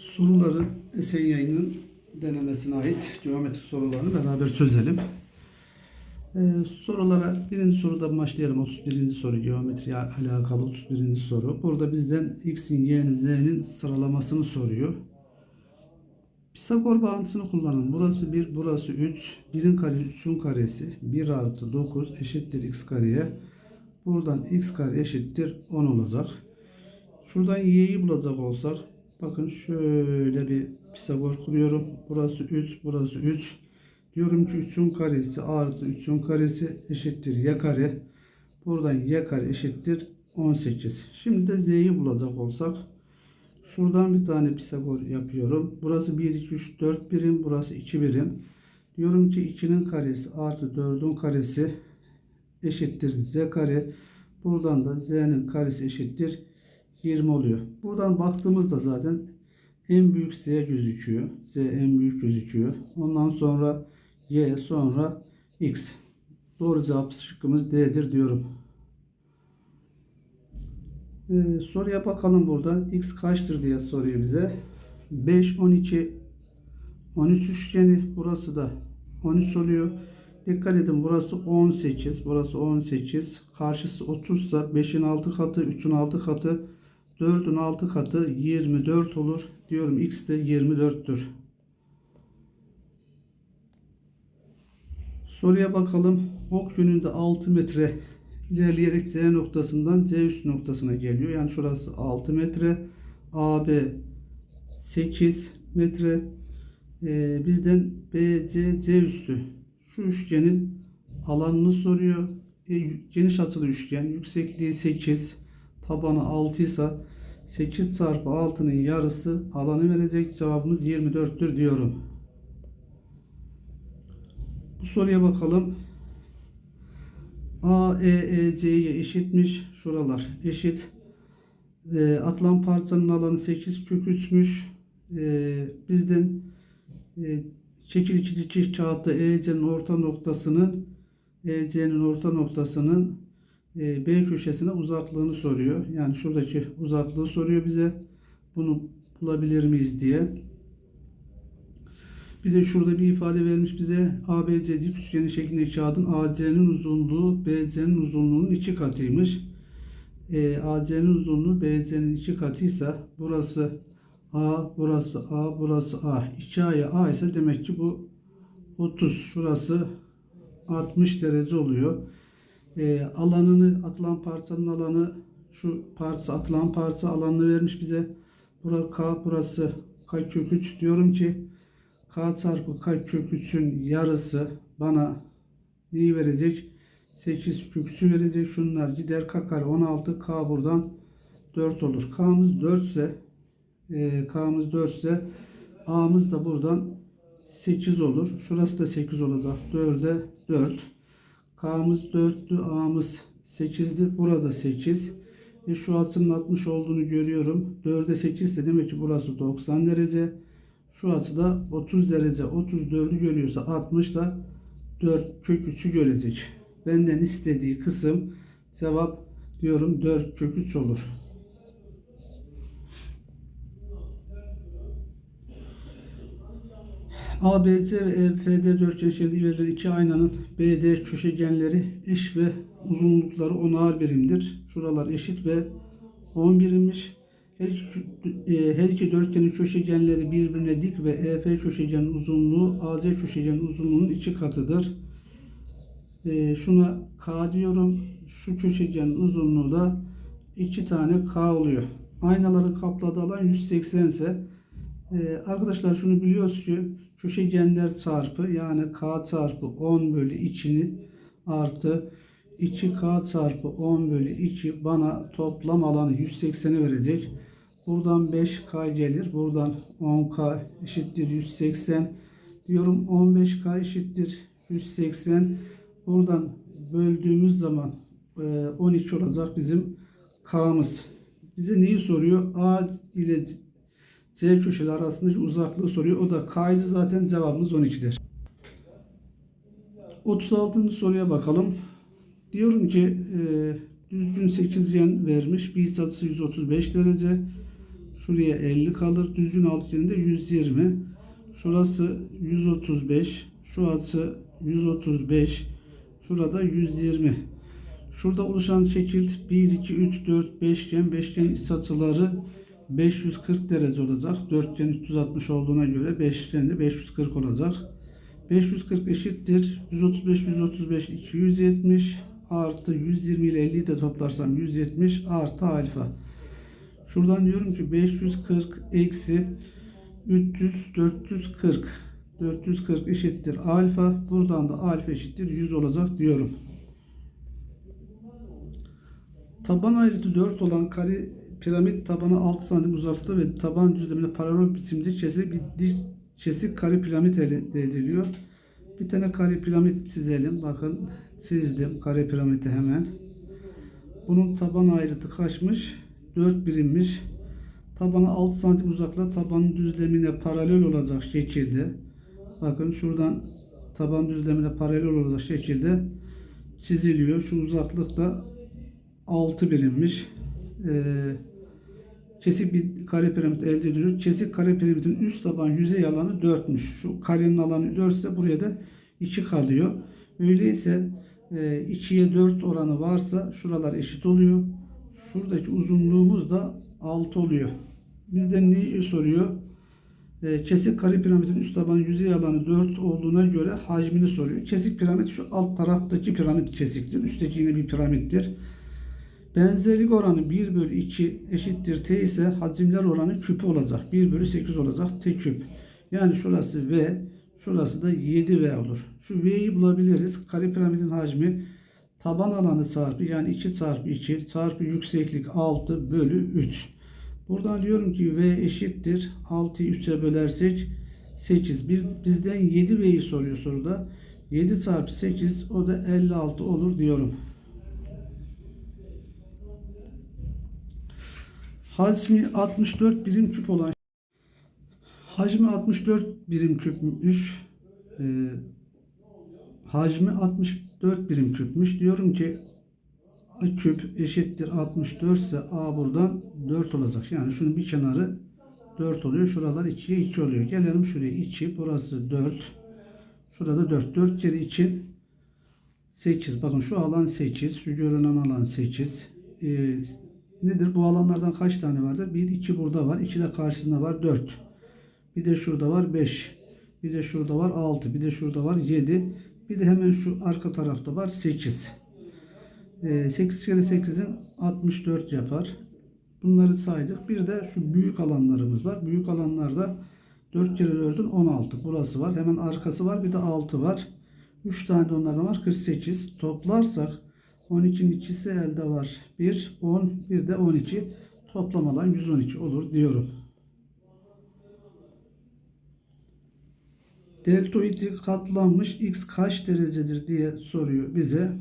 Soruları Esen Yayın'ın denemesine ait geometri sorularını beraber çözelim. Ee, sorulara birinci sorudan başlayalım. 31. soru geometriye alakalı 31. soru. Burada bizden x'in, y'nin, z'nin sıralamasını soruyor. Pisagor bağıntısını kullanın. Burası 1, burası 3. 1'in karesi 3'ün karesi. 1 artı 9 eşittir x kareye. Buradan x kare eşittir 10 olacak. Şuradan y'yi bulacak olsak bakın şöyle bir Pisagor kuruyorum. Burası 3, burası 3. Diyorum ki 3'ün karesi artı 3'ün karesi eşittir y kare. Buradan y kare eşittir 18. Şimdi de z'yi bulacak olsak şuradan bir tane Pisagor yapıyorum. Burası 1, 2, 3, 4 birim. Burası 2 birim. Diyorum ki 2'nin karesi artı 4'ün karesi eşittir z kare. Buradan da z'nin karesi eşittir 20 oluyor. Buradan baktığımızda zaten en büyük z gözüküyor. z en büyük gözüküyor. Ondan sonra y sonra x. Doğru cevap şıkkımız D'dir diyorum. Ee, soruya bakalım buradan. X kaçtır diye soruyor bize. 5, 12, 13 üçgeni. Burası da 13 oluyor. Dikkat edin burası 18. Burası 18. Karşısı 30 ise 5'in 6 katı, 3'ün 6 katı, 4'ün 6 katı 24 olur. Diyorum x de 24'tür. Soruya bakalım. Ok yönünde 6 metre ilerleyerek Z noktasından Z üst noktasına geliyor. Yani şurası 6 metre. AB 8 metre. Ee, bizden BC C üstü. Şu üçgenin alanını soruyor. E, geniş açılı üçgen. Yüksekliği 8. Tabanı 6 ise 8 çarpı 6'nın yarısı alanı verecek. Cevabımız 24'tür diyorum. Bu soruya bakalım. A, E, E, C'ye eşitmiş. Şuralar eşit. E, atılan parçanın alanı 8 kök 3'müş. E, bizden e, şekil 2 dikiş kağıtta EC'nin orta noktasının EC'nin orta noktasının B köşesine uzaklığını soruyor. Yani şuradaki uzaklığı soruyor bize. Bunu bulabilir miyiz diye. Bir de şurada bir ifade vermiş bize. ABC dik üçgeni şeklindeki kağıdın AC'nin uzunluğu BC'nin uzunluğunun iki katıymış. E, AC'nin uzunluğu BC'nin iki katıysa burası A, burası A, burası A. 2A'ya A ise demek ki bu 30. Şurası 60 derece oluyor. E, alanını atılan parçanın alanı şu parça atılan parça alanını vermiş bize. Burası K, burası K kök 3 diyorum ki K çarpı K kök 3'ün yarısı bana neyi verecek? 8 kök 3'ü verecek. Şunlar gider K kare 16 K buradan 4 olur. K'mız 4 ise e, K'mız 4 ise A'mız da buradan 8 olur. Şurası da 8 olacak. 4'e 4. K'mız 4'tü. A'mız 8'di. Burada 8. E şu açının 60 olduğunu görüyorum. 4'e 8 ise demek ki burası 90 derece. Şu açıda 30 derece 34'ü görüyorsa 60 da 4 kök 3'ü görecek. Benden istediği kısım cevap diyorum 4 kök 3 olur. ABC ve EFD dörtgen şeridi verilen iki aynanın BD köşegenleri eş ve uzunlukları 10'ar birimdir. Şuralar eşit ve 10 birimmiş. Her iki, e, her iki dörtgenin köşegenleri birbirine dik ve EF köşegenin uzunluğu AC köşegenin uzunluğunun iki katıdır. E, şuna K diyorum. Şu köşegenin uzunluğu da iki tane K oluyor. Aynaları kapladığı alan 180 ise e, arkadaşlar şunu biliyoruz ki köşegenler çarpı yani K çarpı 10 bölü 2'ni artı 2K çarpı 10 bölü 2 bana toplam alanı 180'i verecek. Buradan 5K gelir. Buradan 10K eşittir 180. Diyorum 15K eşittir 180. Buradan böldüğümüz zaman 12 olacak bizim K'mız. Bize neyi soruyor? A ile C köşeleri arasındaki uzaklığı soruyor. O da K'ydı zaten cevabımız 12'dir. 36. soruya bakalım. Diyorum ki e, düzgün sekizgen vermiş. Bir açısı 135 derece. Şuraya 50 kalır. Düzgün altıgeninde 120. Şurası 135. Şu açı 135. Şurada 120. Şurada oluşan şekil 1, 2, 3, 4, beşgen. Beşgen iç açıları 540 derece olacak. Dörtgen 360 olduğuna göre beşgen de 540 olacak. 540 eşittir. 135, 135, 270 artı 120 ile 50'yi de toplarsam 170 artı alfa. Şuradan diyorum ki 540 eksi 300, 440. 440 eşittir alfa. Buradan da alfa eşittir 100 olacak diyorum. Taban ayrıtı 4 olan kare piramit tabanı 6 santim uzaklıkta ve taban düzlemine paralel biçimde çizili bir dik kesik kare piramit elde ediliyor. Bir tane kare piramit çizelim. Bakın çizdim kare piramidi hemen. Bunun taban ayrıtı kaçmış? 4 birimmiş. Tabanı 6 santim uzaklıkta tabanın düzlemine paralel olacak şekilde. Bakın şuradan taban düzlemine paralel olacak şekilde çiziliyor. Şu uzaklıkta 6 birimmiş. Ee, kesik bir kare piramit elde ediliyor. Kesik kare piramidin üst taban yüzey alanı 4'müş. Şu karenin alanı 4 ise buraya da 2 kalıyor. Öyleyse e, 2'ye 4 oranı varsa şuralar eşit oluyor. Şuradaki uzunluğumuz da 6 oluyor. Bizden neyi soruyor? E, kesik kare piramidin üst taban yüzey alanı 4 olduğuna göre hacmini soruyor. Kesik piramit şu alt taraftaki piramit kesiktir. Üstteki yine bir piramittir. Benzerlik oranı 1 bölü 2 eşittir t ise hacimler oranı küp olacak. 1 bölü 8 olacak t küp. Yani şurası v, şurası da 7v olur. Şu v'yi bulabiliriz. Kare piramidin hacmi taban alanı çarpı yani 2 çarpı 2 çarpı yükseklik 6 bölü 3. Buradan diyorum ki v eşittir. 6'yı 3'e bölersek 8. Bir, bizden 7v'yi soruyor soruda. 7 çarpı 8 o da 56 olur diyorum. Hacmi 64 birim küp olan hacmi 64 birim küpmüş. Ee, hacmi 64 birim küpmüş. Diyorum ki A küp eşittir 64 ise A buradan 4 olacak. Yani şunun bir kenarı 4 oluyor. Şuralar 2'ye 2 oluyor. Gelelim şuraya 2. Burası 4. Şurada 4. 4 kere için 8. Bakın şu alan 8. Şu görünen alan 8. Ee, nedir? Bu alanlardan kaç tane vardır? 1, 2 burada var. 2 de karşısında var. 4. Bir de şurada var 5. Bir de şurada var 6. Bir de şurada var 7. Bir de hemen şu arka tarafta var 8. 8 kere 8'in 64 yapar. Bunları saydık. Bir de şu büyük alanlarımız var. Büyük alanlarda 4 kere 4'ün 16. Burası var. Hemen arkası var. Bir de 6 var. 3 tane de onlardan var. 48. Toplarsak 12'nin ikisi elde var. 1, 10, bir de 12. Toplam alan 112 olur diyorum. Deltoidi katlanmış x kaç derecedir diye soruyor bize.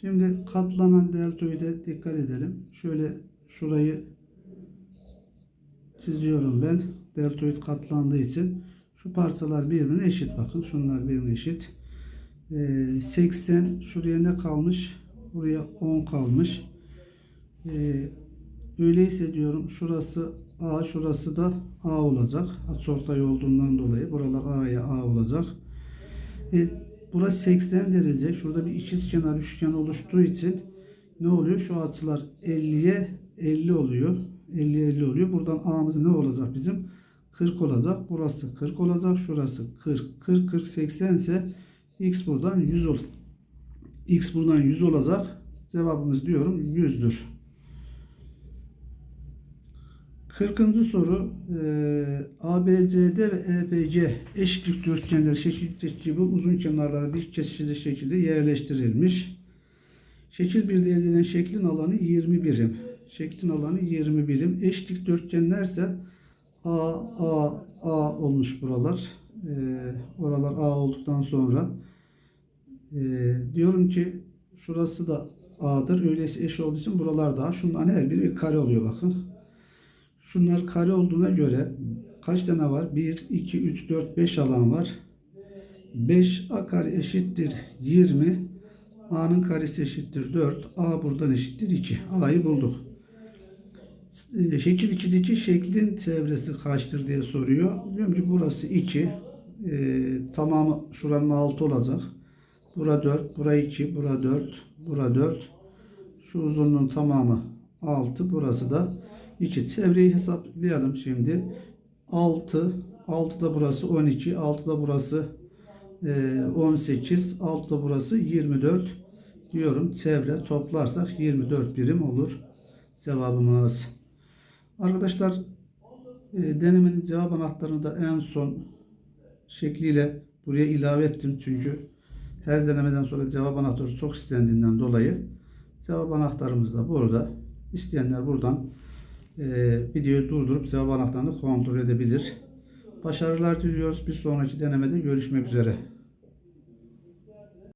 Şimdi katlanan deltoide dikkat edelim. Şöyle şurayı çiziyorum ben. Deltoid katlandığı için şu parçalar birbirine eşit bakın. Şunlar birbirine eşit. Ee, 80 şuraya ne kalmış? Buraya 10 kalmış. Ee, öyleyse diyorum şurası A şurası da A olacak. Açıortay olduğundan dolayı buralar A'ya A olacak. E, burası 80 derece. Şurada bir ikizkenar üçgen oluştuğu için ne oluyor? Şu açılar 50'ye 50 oluyor. 50 50 oluyor. Buradan A'mız ne olacak bizim? 40 olacak. Burası 40 olacak. Şurası 40. 40 40 80 ise X buradan 100 olur. X buradan 100 olacak. Cevabımız diyorum 100'dür. 40. soru e, ABCD ve EBC eşit dikdörtgenler şekildeki gibi uzun kenarlara dik kesişili şekilde yerleştirilmiş. Şekil 1'de elde edilen şeklin alanı 20 birim. Şeklin alanı 20 birim. Eş dikdörtgenlerse A, A, A olmuş buralar. E, oralar A olduktan sonra e, diyorum ki şurası da A'dır. Öyleyse eş olduğu için buralar da A. Şundan her biri bir kare oluyor bakın. Şunlar kare olduğuna göre kaç tane var? 1, 2, 3, 4, 5 alan var. 5 A kare eşittir 20. A'nın karesi eşittir 4. A buradan eşittir 2. A'yı bulduk. e, şekil içindeki şeklin çevresi kaçtır diye soruyor. Diyorum ki burası 2. E, tamamı şuranın 6 olacak. Bura 4, bura 2, bura 4, bura 4. Şu uzunluğun tamamı 6. Burası da 2. Çevreyi hesaplayalım şimdi. 6, 6 da burası 12, 6 da burası e, 18, 6 da burası 24 diyorum. Çevre toplarsak 24 birim olur cevabımız. Arkadaşlar e, denemenin cevap anahtarını da en son şekliyle buraya ilave ettim. Çünkü her denemeden sonra cevap anahtarı çok istendiğinden dolayı cevap anahtarımız da burada. İsteyenler buradan e, videoyu durdurup cevap anahtarını kontrol edebilir. Başarılar diliyoruz. Bir sonraki denemede görüşmek üzere.